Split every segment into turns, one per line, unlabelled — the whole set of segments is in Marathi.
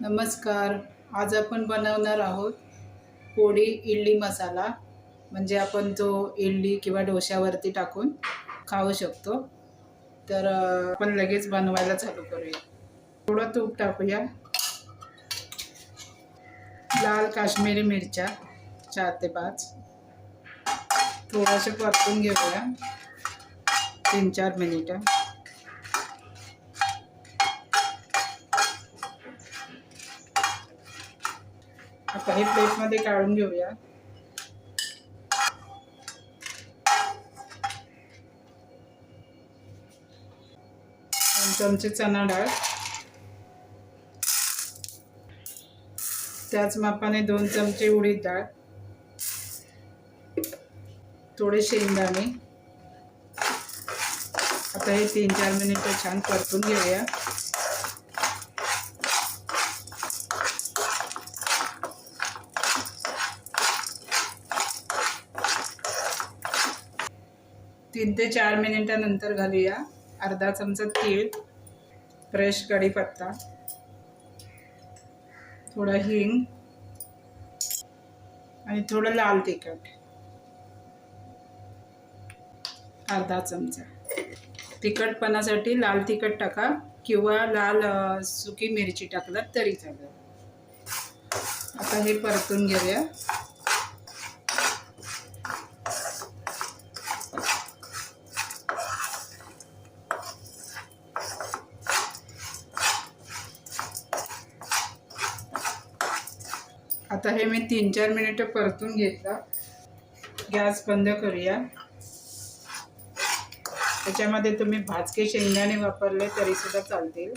नमस्कार. आज आपण बनवणार आहोत पोळी इडली मसाला. म्हणजे आपण तो इडली किंवा डोश्यावरती टाकून खाऊ शकतो. तर आपण लगेच बनवायला चालू करूया. थोडं तूप टाकूया. लाल काश्मीरी मिरच्या चार ते पाच. थोडंसं परतून घेऊया. तीन चार मिनिटं. आता हे प्लेटमध्ये काढून घेऊया. चमचे चणा डाळ. त्याच मापाने दोन चमचे उडीद डाळ. थोडे शेंगदाणे. आता हे तीन चार मिनिटं छान परतून घेऊया. तीन ते चार मिनिटानंतर घालूया. अर्धा चमचा तीळ फ्रेश कढीपत्ता थोडं हिंग आणि थोडं लाल तिखट. अर्धा चमचा. तिखटपणासाठी लाल तिखट टाका किंवा लाल सुकी मिरची टाकलात तरी चालेल. आता हे परतून घेऊया. आता हे मी तीन चार मिनिटं परतून घेतलं. गॅस बंद करूया. त्याच्यामध्ये तुम्ही भाजके शेंगदाणे वापरले तरीसुद्धा चालतील.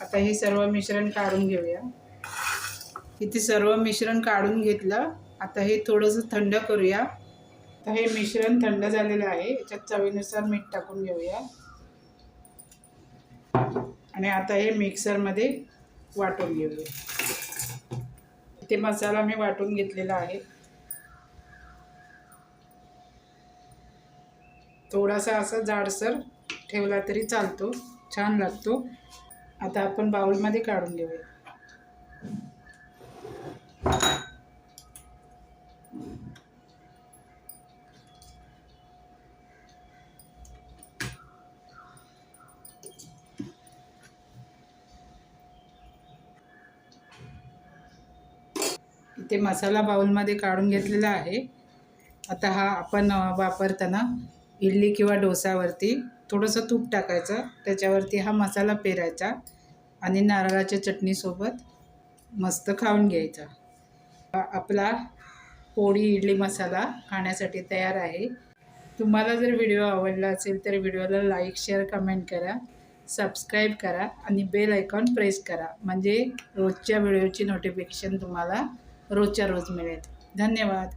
आता हे सर्व मिश्रण काढून घेऊया. इथे सर्व मिश्रण काढून घेतलं. आता हे थोडंसं थंड करूया. आता हे मिश्रण थंड झालेलं आहे. याच्यात चवीनुसार मीठ टाकून घेऊया. आणि आता हे मिक्सरमध्ये वाटून घेऊया. ते मसाला मी वाटून घेतलेला आहे. थोडासा असा जाडसर ठेवला तरी चालतो. छान लागतो. आता आपण बाउलमध्ये काढून घेऊया. ते मसाला बाउलमध्ये काढून घेतलेला आहे. आता हा आपण वापरताना इडली किंवा डोसावरती थोडंसं तूप टाकायचं. त्याच्यावरती हा मसाला पेरायचा आणि नारळाच्या चटणीसोबत मस्त खाऊन घ्यायचा. आपला पोळी इडली मसाला खाण्यासाठी तयार आहे. तुम्हाला जर व्हिडिओ आवडला असेल तर व्हिडिओला लाईक शेअर कमेंट करा सबस्क्राईब करा आणि बेल आयकॉन प्रेस करा. म्हणजे रोजच्या व्हिडिओची नोटिफिकेशन तुम्हाला रोजच्या रोज मिळेल. धन्यवाद.